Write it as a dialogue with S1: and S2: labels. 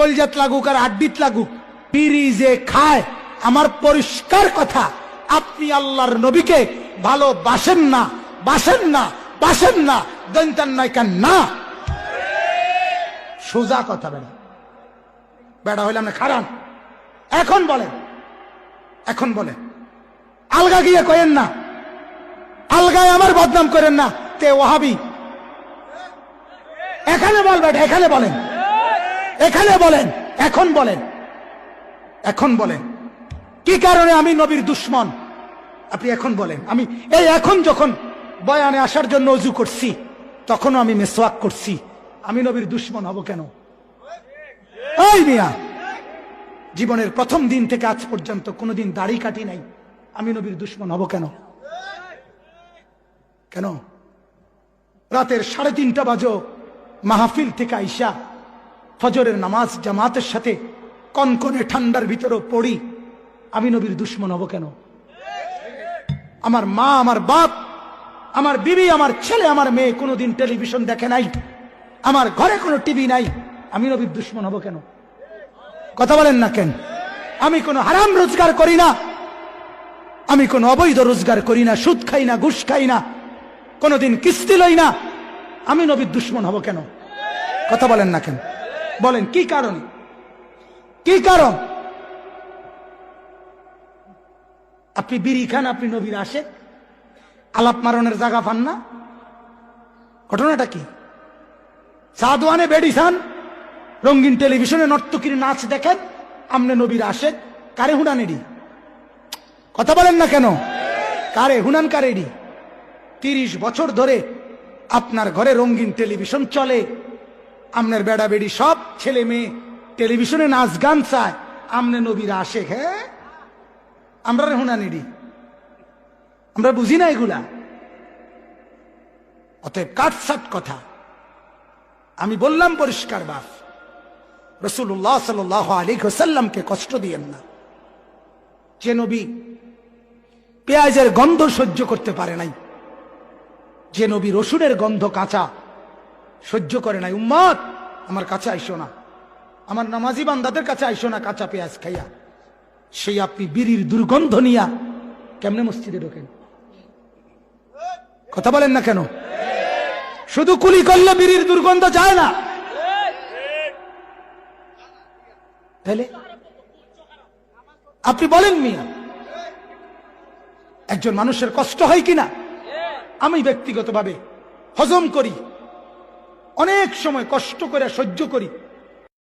S1: কলজাত লাগুক আর আড্ডিত লাগুক বিড়ি যে খায়। আমার পরিষ্কার কথা, আপনি আল্লাহর নবীকে ভালোবাসেন না, বাসেন না বাসেন না, দৈন্তান কেন না? সোজা কথা বেড়া। বেড়া হইলাম না, খারান। এখন বলেন এখন বলেন। আলগা গিয়ে কয়েন না, আলগায় আমার বদনাম করেন না। তে ওহাবি, এখানে বলবেন এখানে বলেন। এখানে বলেন, এখন বলেন এখন বলেন। কি কারণে আমি নবীর দুশ্মন? আপনি এখন বলেন। আমি এই এখন যখন বয়ানে আসার জন্য অজু করছি, তখনও আমি মেসওয়াক করছি। আমি নবীর দুশ্মন হব কেন? এই মিয়া, জীবনের প্রথম দিন থেকে আজ পর্যন্ত কোনোদিন দাড়ি কাটি নাই। আমি নবীর দুশ্মন হব কেন? কেন? রাতের সাড়ে তিনটা বাজো মাহফিল থেকে আইসা ফজরের নামাজ জামাতের সাথে কনকনে ঠান্ডার ভিতরেও পড়ি। আমি নবীর দুশ্মন হব কেন? আমার মা, আমার বাপ, আমার বিবি, আমার ছেলে, আমার মেয়ে কোনোদিন টেলিভিশন দেখে নাই। আমার ঘরে কোনো টিভি নাই। আমি নবীর দুশ্মন হব কেন? কথা বলেন না কেন? আমি কোনো হারাম রোজগার করি না। আমি কোনো অবৈধ রোজগার করি না। সুদ খাই না, ঘুষ খাই না। কোনোদিন কিস্তি লই না। আমি নবীর দুশ্মন হব কেন? কথা বলেন না কেন? বলেন, কি কারণ? কি কারণ? আপনি বিড়ি খান, আপনি নবীর আসে আলাপ মারণের জায়গা পান না। ঘটনাটা কি? সাদওয়ানে বেডি খান, রঙিন টেলিভিশনে নর্তকীর নাচ দেখেন, আমনে নবীর আসে কারে হুনানেডি কথা বলেন না কেন? কারে হুনান কারেডি তিরিশ বছর ধরে আপনার ঘরে রঙিন টেলিভিশন চলে আমনের বেড়া বেড়ি সব ছেলে মেয়ে টেলিভিশনে নাচ গান চায়। আমনে নবীর আসে হ্যাঁ আমরা রে হুনানিডি আমরা বুঝি না এগুলা। অতএব কাটসাট কথা। আমি বললাম পরিষ্কার বাপ রসুল্লাহ সাল আলী হোসাল্লামকে কষ্ট দিয়েন না। যে নবী পেঁয়াজের গন্ধ সহ্য করতে পারে নাই, যে নবী রসুনের গন্ধ কাঁচা সহ্য করে নাই। উম্মত আমার কাছে আইসো না। আমার নামাজি বান্দাদের কাছে আইসো না কাঁচা পেঁয়াজ খাইয়া। সেই আপনি বিড়ির দুর্গন্ধ নিয়া কেমনে মসজিদে ঢোকেন? কথা বলেন না কেন? শুধু কুলি করলে বিড়ির দুর্গন্ধ যায় না। তাহলে আপনি বলেন মিয়া, একজন মানুষের কষ্ট হয় কিনা? আমি ব্যক্তিগতভাবে হজম করি। অনেক সময় কষ্ট করে সহ্য করি।